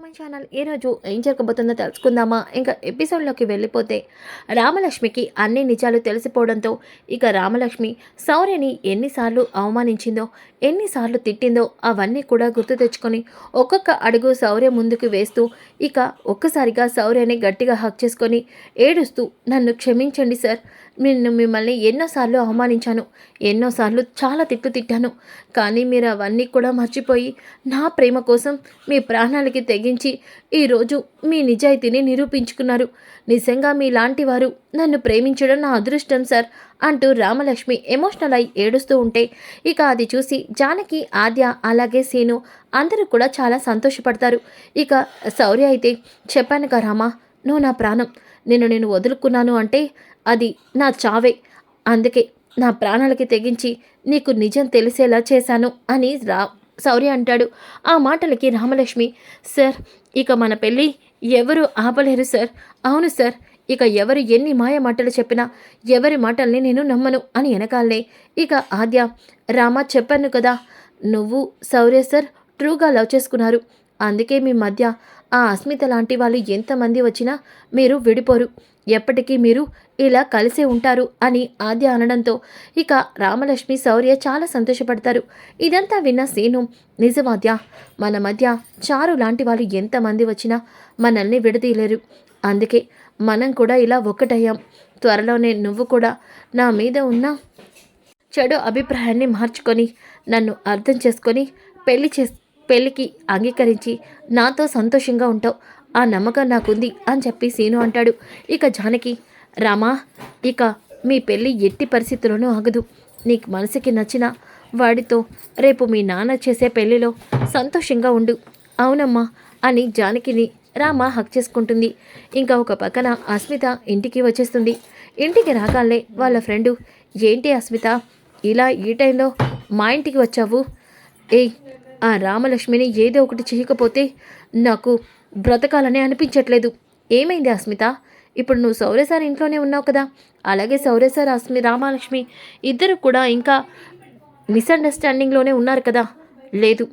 మన ఛానల్ ఈరోజు ఏం జరగబోతుందో తెలుసుకుందామా? ఇంకా ఎపిసోడ్లోకి వెళ్ళిపోతే రామలక్ష్మికి అన్ని నిజాలు తెలిసిపోవడంతో ఇక రామలక్ష్మి శౌర్యని ఎన్నిసార్లు అవమానించిందో ఎన్నిసార్లు తిట్టిందో అవన్నీ కూడా గుర్తు తెచ్చుకొని ఒక్కొక్క అడుగు శౌర్య ముందుకు వేస్తూ ఇక ఒక్కసారిగా శౌర్యని గట్టిగా హక్ చేసుకొని ఏడుస్తూ నన్ను క్షమించండి సార్. నేను మిమ్మల్ని ఎన్నోసార్లు అవమానించాను ఎన్నోసార్లు చాలా తిట్టు తిట్టాను. కానీ మీరు అవన్నీ కూడా మర్చిపోయి నా ప్రేమ కోసం మీ ప్రాణాలకి తెగించి ఈరోజు మీ నిజాయితీని నిరూపించుకున్నారు. నిజంగా మీలాంటి వారు నన్ను ప్రేమించడం నా అదృష్టం సార్ అంటూ రామలక్ష్మి ఎమోషనల్ అయి ఏడుస్తూ ఉంటే ఇక అది చూసి జానకి ఆద్య అలాగే సీను అందరూ కూడా చాలా సంతోషపడతారు. ఇక శౌర్య అయితే చెప్పాను కదా రామా నువ్వు నా ప్రాణం నేను నేను వదులుకున్నాను అంటే అది నా చావే. అందుకే నా ప్రాణాలకి తెగించి నీకు నిజం తెలిసేలా చేశాను అని రా శౌర్య అంటాడు. ఆ మాటలకి రామలక్ష్మి సార్ ఇక మన పెళ్ళి ఎవరు ఆపలేరు సార్. అవును సార్ ఇక ఎవరు ఎన్ని మాయ మాటలు చెప్పినా ఎవరి మాటల్ని నేను నమ్మను అని వెనకాలనే ఇక ఆద్య రామ చెప్పాను కదా నువ్వు శౌర్య సార్ ట్రూగా లవ్ చేసుకున్నారు. అందుకే మీ మధ్య ఆ అస్మిత లాంటి వాళ్ళు ఎంతమంది వచ్చినా మీరు విడిపోరు. ఎప్పటికీ మీరు ఇలా కలిసే ఉంటారు అని ఆద్య అనడంతో ఇక రామలక్ష్మి శౌర్య చాలా సంతోషపడతారు. ఇదంతా విన్న సీను నిజమాద్య మన మధ్య చారు లాంటి వాళ్ళు ఎంతమంది వచ్చినా మనల్ని విడదీయలేరు. అందుకే మనం కూడా ఇలా ఒక్కటయ్యాం. త్వరలోనే నువ్వు కూడా నా మీద ఉన్న చెడు అభిప్రాయాన్ని మార్చుకొని నన్ను అర్థం చేసుకొని పెళ్ళి చేసు పెళ్ళికి అంగీకరించి నాతో సంతోషంగా ఉంటావు. ఆ నమ్మకం నాకుంది అని చెప్పి సీను అంటాడు. ఇక జానకి రామా ఇక మీ పెళ్ళి ఎట్టి పరిస్థితుల్లోనూ ఆగదు. నీకు మనసుకి నచ్చిన వాడితో రేపు మీ నాన్న చేసే పెళ్ళిలో సంతోషంగా ఉండు. అవునమ్మా అని జానకిని రామ హక్ చేసుకుంటుంది. ఇంకా ఒక పక్కన అస్మిత ఇంటికి వచ్చేస్తుంది. ఇంటికి రాగానే వాళ్ళ ఫ్రెండు ఏంటి అస్మిత ఇలా ఈ టైంలో మా ఇంటికి వచ్చావు? ఏయ్ ఆ రామలక్ష్మిని ఏదో ఒకటి చేయకపోతే నాకు బ్రతకాలని అనిపించట్లేదు. ఏమైంది అస్మిత? ఇప్పుడు నువ్వు శౌర్య సార్ ఇంట్లోనే ఉన్నావు కదా. అలాగే శౌర్య సార్ అస్మి రామలక్ష్మి ఇద్దరు కూడా ఇంకా మిస్అండర్స్టాండింగ్లోనే ఉన్నారు కదా. లేదు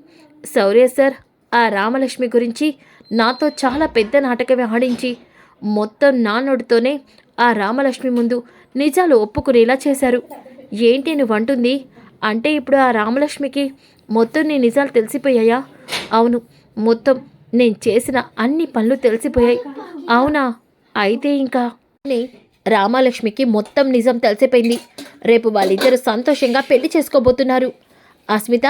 శౌర్య సార్ ఆ రామలక్ష్మి గురించి నాతో చాలా పెద్ద నాటకమే ఆడించి మొత్తం నా నోటితోనే ఆ రామలక్ష్మి ముందు నిజాలు ఒప్పుకునేలా చేశారు. ఏంటి నువ్వు అంటుంది అంటే ఇప్పుడు ఆ రామలక్ష్మికి మొత్తం నీ నిజాలు తెలిసిపోయాయా? అవును మొత్తం నేను చేసిన అన్ని పనులు తెలిసిపోయాయి. అవునా? అయితే ఇంకా అని రామలక్ష్మికి మొత్తం నిజం తెలిసిపోయింది. రేపు వాళ్ళిద్దరూ సంతోషంగా పెళ్ళి చేసుకోబోతున్నారు. అస్మిత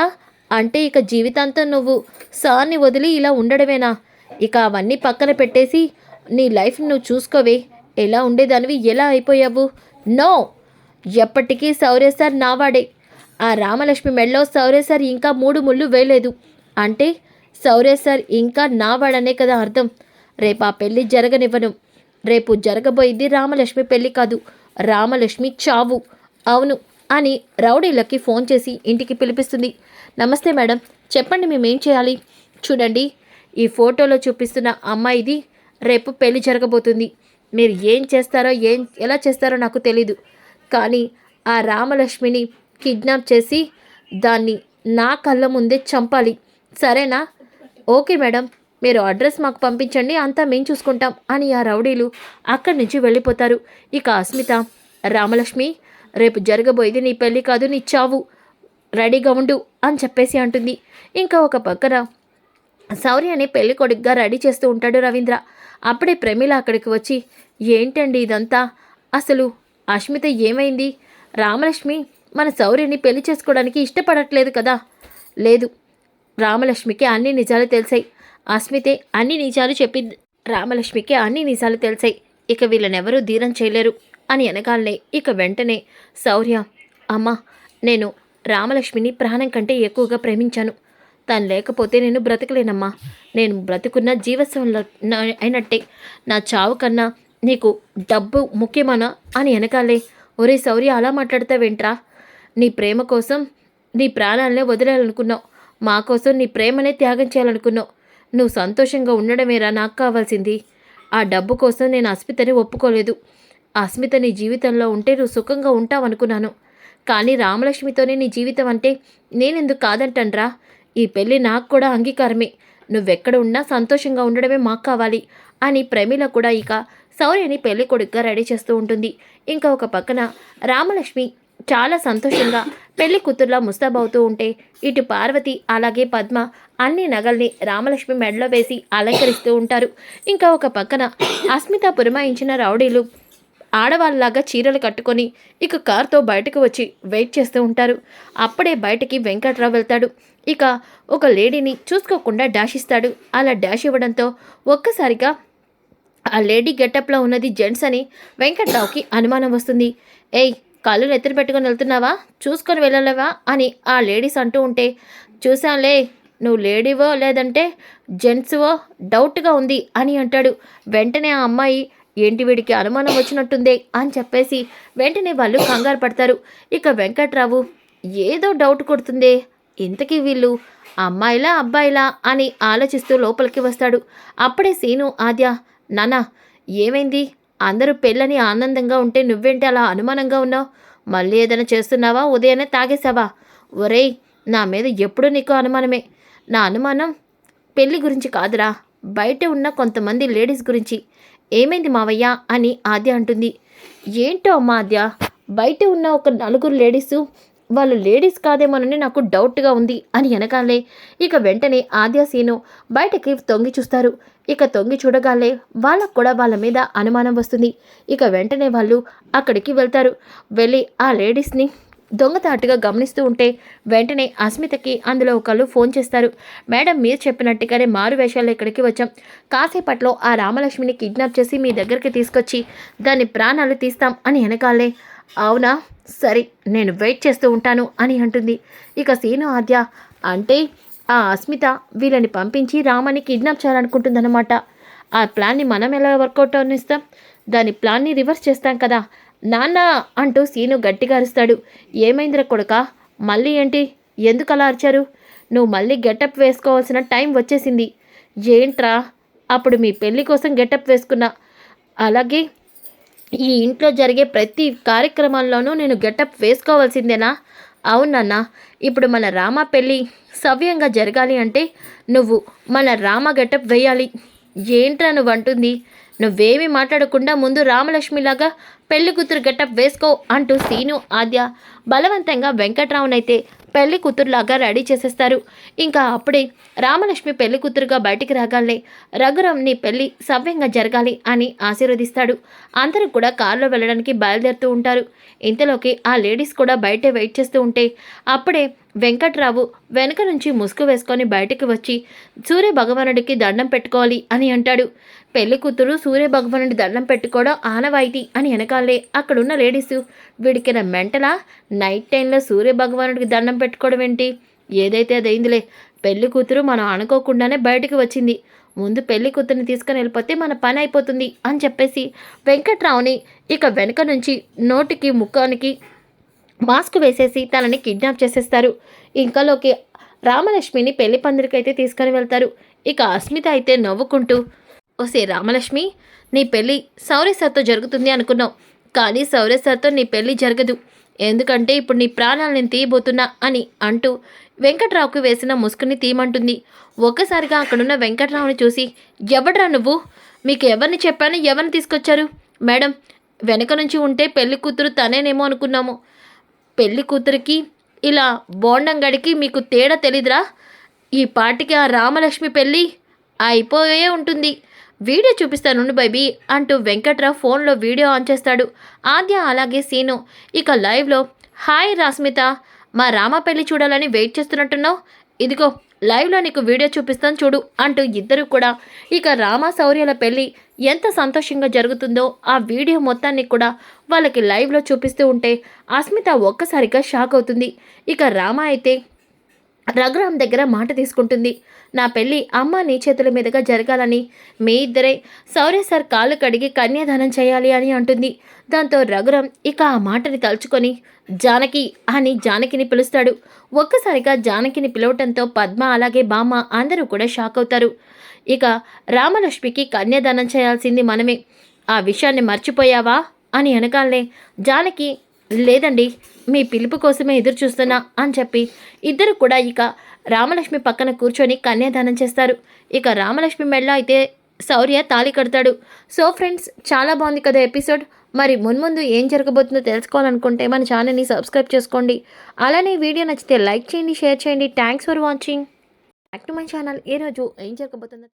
అంటే ఇక జీవితాంతం నువ్వు సార్ని వదిలి ఇలా ఉండడమేనా? ఇక అవన్నీ పక్కన పెట్టేసి నీ లైఫ్ నువ్వు చూసుకోవే. ఎలా ఉండేదానివి ఎలా అయిపోయావు? నో! ఎప్పటికీ సౌర్య సార్ నావాడే. ఆ రామలక్ష్మి మెడలో సౌరే సార్ ఇంకా మూడు ముళ్ళు వేయలేదు. అంటే సౌరే సార్ ఇంకా నావాడనే కదా అర్థం. రేపు ఆ పెళ్ళి జరగనివ్వను. రేపు జరగబోయేది రామలక్ష్మి పెళ్ళి కాదు. రామలక్ష్మి చావు. అవును అని రౌడీలకి ఫోన్ చేసి ఇంటికి పిలిపిస్తుంది. నమస్తే మేడం చెప్పండి మేమేం చేయాలి? చూడండి ఈ ఫోటోలో చూపిస్తున్న అమ్మాయిది రేపు పెళ్ళి జరగబోతుంది. మీరు ఏం చేస్తారో ఏం ఎలా చేస్తారో నాకు తెలీదు. కానీ ఆ రామలక్ష్మిని కిడ్నాప్ చేసి దాన్ని నా కళ్ళ ముందే చంపాలి. సరేనా? Okay madam. మీరు అడ్రస్ మాకు పంపించండి అంతా మేము చూసుకుంటాం అని ఆ రౌడీలు అక్కడి నుంచి వెళ్ళిపోతారు. ఇక అస్మిత రామలక్ష్మి రేపు జరగబోయేది నీ పెళ్ళి కాదు నీ చావు. రెడీగా ఉండు అని చెప్పేసి అంటుంది. ఇంకా ఒక పక్కన శౌర్యని పెళ్ళి కొడుకుగా రెడీ చేస్తూ ఉంటాడు రవీంద్ర. అప్పుడే ప్రమీల అక్కడికి వచ్చి ఏంటండి ఇదంతా? అసలు అష్మిత ఏమైంది? రామలక్ష్మి మన శౌర్యని పెళ్ళి చేసుకోవడానికి ఇష్టపడట్లేదు కదా? లేదు. రామలక్ష్మికి అన్ని నిజాలు తెలిసాయి. అస్మితే అన్ని నిజాలు చెప్పి రామలక్ష్మికి అన్ని నిజాలు తెలిసాయి. ఇక వీళ్ళనెవరూ ధీరం చేయలేరు అని అనగాలనే ఇక వెంటనే శౌర్య అమ్మా నేను రామలక్ష్మిని ప్రాణం కంటే ఎక్కువగా ప్రేమించాను. తను లేకపోతే నేను బ్రతకలేనమ్మా. నేను బ్రతుకున్న జీవస్వంలో అయినట్టే. నా చావు కన్నా నీకు డబ్బు ముఖ్యమనా? అని వెనకాలే ఒరే శౌర్య అలా మాట్లాడతావేంట్రా? నీ ప్రేమ కోసం నీ ప్రాణాలనే వదిలేయాలనుకున్నావు మా కోసం నీ ప్రేమనే త్యాగం చేయాలనుకున్నావు. నువ్వు సంతోషంగా ఉండడమేరా నాకు కావాల్సింది. ఆ డబ్బు కోసం నేను అస్మితని ఒప్పుకోలేదు. అస్మిత నీ జీవితంలో ఉంటే నువ్వు సుఖంగా ఉంటావనుకున్నాను. కానీ రామలక్ష్మితోనే నీ జీవితం అంటే నేనెందుకు కాదంటన్రా. ఈ పెళ్ళి నాకు కూడా అంగీకారమే. నువ్వెక్కడ ఉన్నా సంతోషంగా ఉండడమే మాకు కావాలి అని ప్రమీల కూడా ఇక సౌర్యని పెళ్ళి కొడుకుగా రెడీ చేస్తూ ఉంటుంది. ఇంకా ఒక పక్కన రామలక్ష్మి చాలా సంతోషంగా పెళ్ళి కూతుర్లా ముస్తాబవుతూ ఉంటే ఇటు పార్వతి అలాగే పద్మ అన్ని నగల్ని రామలక్ష్మి మెడలో వేసి అలంకరిస్తూ ఉంటారు. ఇంకా ఒక పక్కన అస్మిత పురమాయించిన రౌడీలు ఆడవాళ్ళలాగా చీరలు కట్టుకొని ఇక కార్తో బయటకు వచ్చి వెయిట్ చేస్తూ ఉంటారు. అప్పుడే బయటికి వెంకట్రావు వెళ్తాడు. ఇక ఒక లేడీని చూసుకోకుండా డాష్ ఇస్తాడు. అలా డాష్ ఇవ్వడంతో ఒక్కసారిగా ఆ లేడీ గెటప్లో ఉన్నది జెంట్స్ అని వెంకట్రావుకి అనుమానం వస్తుంది. ఏయ్ కళ్ళు నెత్తిన పెట్టుకొని వెళ్తున్నావా? చూసుకొని వెళ్ళలేవా? అని ఆ లేడీస్ అంటూ ఉంటే చూసాంలే నువ్వు లేడీవో లేదంటే జెంట్స్వో డౌట్గా ఉంది అని అంటాడు. వెంటనే ఆ అమ్మాయి ఏంటి వీడికి అనుమానం వచ్చినట్టుందే? అని చెప్పేసి వెంటనే వాళ్ళు కంగారు పడతారు. ఇక వెంకట్రావు ఏదో డౌట్ కొడుతుందే? ఇంతకీ వీళ్ళు అమ్మాయిలా అబ్బాయిలా? అని ఆలోచిస్తూ లోపలికి వస్తాడు. అప్పుడే సీను ఆద్య నానా ఏమైంది? అందరూ పెళ్ళని ఆనందంగా ఉంటే నువ్వేంటి అలా అనుమానంగా ఉన్నావు? మళ్ళీ ఏదైనా చేస్తున్నావా? ఉదయాన్నే తాగేసావా ఒరేయ్ నా మీద ఎప్పుడూ నీకు అనుమానమే. నా అనుమానం పెళ్ళి గురించి కాదురా. బయట ఉన్న కొంతమంది లేడీస్ గురించి. ఏమైంది మావయ్య? అని ఆద్య అంటుంది. ఏంటో అమ్మా ఆద్య? బయట ఉన్న ఒక నలుగురు లేడీసు వాళ్ళు లేడీస్ కాదేమోనని నాకు డౌట్గా ఉంది అని వెనకాలే ఇక వెంటనే ఆద్యాసీను బయటకి తొంగి చూస్తారు. ఇక తొంగి చూడగాలే వాళ్ళకు కూడా వాళ్ళ మీద అనుమానం వస్తుంది. ఇక వెంటనే వాళ్ళు అక్కడికి వెళ్తారు. వెళ్ళి ఆ లేడీస్ని దొంగతాటుగా గమనిస్తూ ఉంటే వెంటనే అస్మితకి అందులో ఒకళ్ళు ఫోన్ చేస్తారు. మేడం మీరు చెప్పినట్టుగానే మారు వేషాలు ఇక్కడికి వచ్చాం. కాసేపట్లో ఆ రామలక్ష్మిని కిడ్నాప్ చేసి మీ దగ్గరికి తీసుకొచ్చి దాని ప్రాణాలు తీస్తాం అని వెనకాలే అవునా? సరే నేను వెయిట్ చేస్తూ ఉంటాను అని అంటుంది. ఇక సీను ఆద్య అంటే ఆ అస్మిత వీళ్ళని పంపించి రామని కిడ్నాప్ చేయాలనుకుంటుందన్నమాట. ఆ ప్లాన్ని మనం ఎలా వర్కౌట్ అవనిస్తాం దాని ప్లాన్ని రివర్స్ చేస్తాం కదా. నాన్న అంటూ సీను గట్టిగా అరుస్తాడు. ఏమైందిరా కొడుక? మళ్ళీ ఏంటి? ఎందుకు అలా అరిచారు? నువ్వు మళ్ళీ గెటప్ వేసుకోవాల్సిన టైం వచ్చేసింది. ఏంట్రా? అప్పుడు మీ పెళ్ళి కోసం గెటప్ వేసుకున్నా. అలాగే ఈ ఇంట్లో జరిగే ప్రతి కార్యక్రమాల్లోనూ నేను గెటప్ వేసుకోవాల్సిందేనా? అవునన్న ఇప్పుడు మన రామ పెళ్ళి సవ్యంగా జరగాలి అంటే నువ్వు మన రామ గెటప్ వేయాలి. ఏంట్రా నువ్వు అంటుంది. నువ్వేమీ మాట్లాడకుండా ముందు రామలక్ష్మిలాగా పెళ్ళి కూతురు గెటప్ వేసుకో అంటూ సీను ఆద్య బలవంతంగా వెంకట్రావునైతే పెళ్ళి కూతురులాగా రెడీ చేసేస్తారు. ఇంకా అప్పుడే రామలక్ష్మి పెళ్ళి కూతురుగా బయటికి రాగాలే రఘురామ్ని పెళ్ళి సవ్యంగా జరగాలి అని ఆశీర్వదిస్తాడు. అందరూ కూడా కారులో వెళ్ళడానికి బయలుదేరుతూ ఉంటారు. ఇంతలోకి ఆ లేడీస్ కూడా బయటే వెయిట్ చేస్తూ ఉంటే అప్పుడే వెంకట్రావు వెనక నుంచి ముసుగు వేసుకొని బయటికి వచ్చి సూర్య భగవానుడికి దండం పెట్టుకోవాలి అని అంటాడు. పెళ్ళి కూతురు సూర్య భగవానుడి దండం పెట్టుకోవడం ఆనవాయితీ అని వెనకాలే అక్కడున్న లేడీస్ వీడికి మెంటలా? నైట్ టైంలో సూర్య భగవానుడికి దండం పెట్టుకోవడం ఏంటి? ఏదైతే అదైందిలే. పెళ్ళి కూతురు మనం అనుకోకుండానే బయటికి వచ్చింది. ముందు పెళ్ళి కూతుర్ని తీసుకొని వెళ్ళిపోతే మన పని అయిపోతుంది అని చెప్పేసి వెంకట్రావుని ఇక వెనక నుంచి నోటికి ముఖానికి మాస్క్ వేసేసి తనని కిడ్నాప్ చేసేస్తారు. ఇంకాలోకి రామలక్ష్మిని పెళ్ళి పందిరికైతే తీసుకొని వెళ్తారు. ఇక అస్మిత అయితే నవ్వుకుంటూ ఓసే రామలక్ష్మి నీ పెళ్ళి సౌరేశ్వర్తో సార్తో జరుగుతుంది అనుకున్నావు. కానీ సౌరేశ్వర్తో సార్తో నీ పెళ్ళి జరగదు. ఎందుకంటే ఇప్పుడు నీ ప్రాణాలు నేను తీయబోతున్నా అని అంటూ వెంకట్రావుకు వేసిన ముసుగుని తీయమంటుంది ఒక్కసారిగా అక్కడున్న వెంకట్రావుని చూసి ఎవడ్రా నువ్వు? మీకు ఎవరిని చెప్పాను? ఎవరిని తీసుకొచ్చారు? మేడం వెనక నుంచి ఉంటే పెళ్ళి కూతురు తనేనేమో అనుకున్నాము. పెళ్ళి కూతురికి ఇలా బోండం గడికి మీకు తేడా తెలీదురా? ఈ పాటికి ఆ రామలక్ష్మి పెళ్ళి అయిపోయే ఉంటుంది. వీడియో చూపిస్తాను బైబీ అంటూ వెంకట్రావు ఫోన్లో వీడియో ఆన్ చేస్తాడు. ఆద్య అలాగే సీను. ఇక లైవ్లో హాయ్ రాస్మిత మా రామ పెళ్ళి చూడాలని వెయిట్ చేస్తున్నట్టున్నావు? ఇదిగో లైవ్లో నీకు వీడియో చూపిస్తాను చూడు అంటూ ఇద్దరు కూడా. ఇక రామ శౌర్యాల పెళ్ళి ఎంత సంతోషంగా జరుగుతుందో ఆ వీడియో మొత్తాన్ని కూడా వాళ్ళకి లైవ్లో చూపిస్తూ ఉంటే అస్మిత ఒక్కసారిగా షాక్ అవుతుంది. ఇక రామ అయితే రఘురామ్ దగ్గర మాట తీసుకుంటుంది. నా పెళ్ళి అమ్మ నీ చేతుల మీదుగా జరగాలని. మీ ఇద్దరే సౌర్య సార్ కాళ్ళు కడిగి కన్యాదానం చేయాలి అని అంటుంది. దాంతో రఘురామ్ ఇక ఆ మాటని తలుచుకొని జానకి అని జానకిని పిలుస్తాడు. ఒక్కసారిగా జానకిని పిలవటంతో పద్మ అలాగే బామ్మ అందరూ కూడా షాక్ అవుతారు. ఇక రామలక్ష్మికి కన్యాదానం చేయాల్సింది మనమే. ఆ విషయాన్ని మర్చిపోయావా? అని అనగానే జానకి లేదండి. మీ పిలుపు కోసమే ఎదురు చూస్తున్నా అని చెప్పి ఇద్దరు కూడా ఇక రామలక్ష్మి పక్కన కూర్చొని కన్యాదానం చేస్తారు. ఇక రామలక్ష్మి మెళ్ళ అయితే శౌర్య తాళి కడతాడు. సో ఫ్రెండ్స్ చాలా బాగుంది కదా ఎపిసోడ్. మరి మున్ముందు ఏం జరగబోతుందో తెలుసుకోవాలనుకుంటే మన ఛానల్ని సబ్స్క్రైబ్ చేసుకోండి. అలానే వీడియో నచ్చితే లైక్ చేయండి షేర్ చేయండి. Thanks for watching back to my channel ఈరోజు ఏం జరగబోతుందో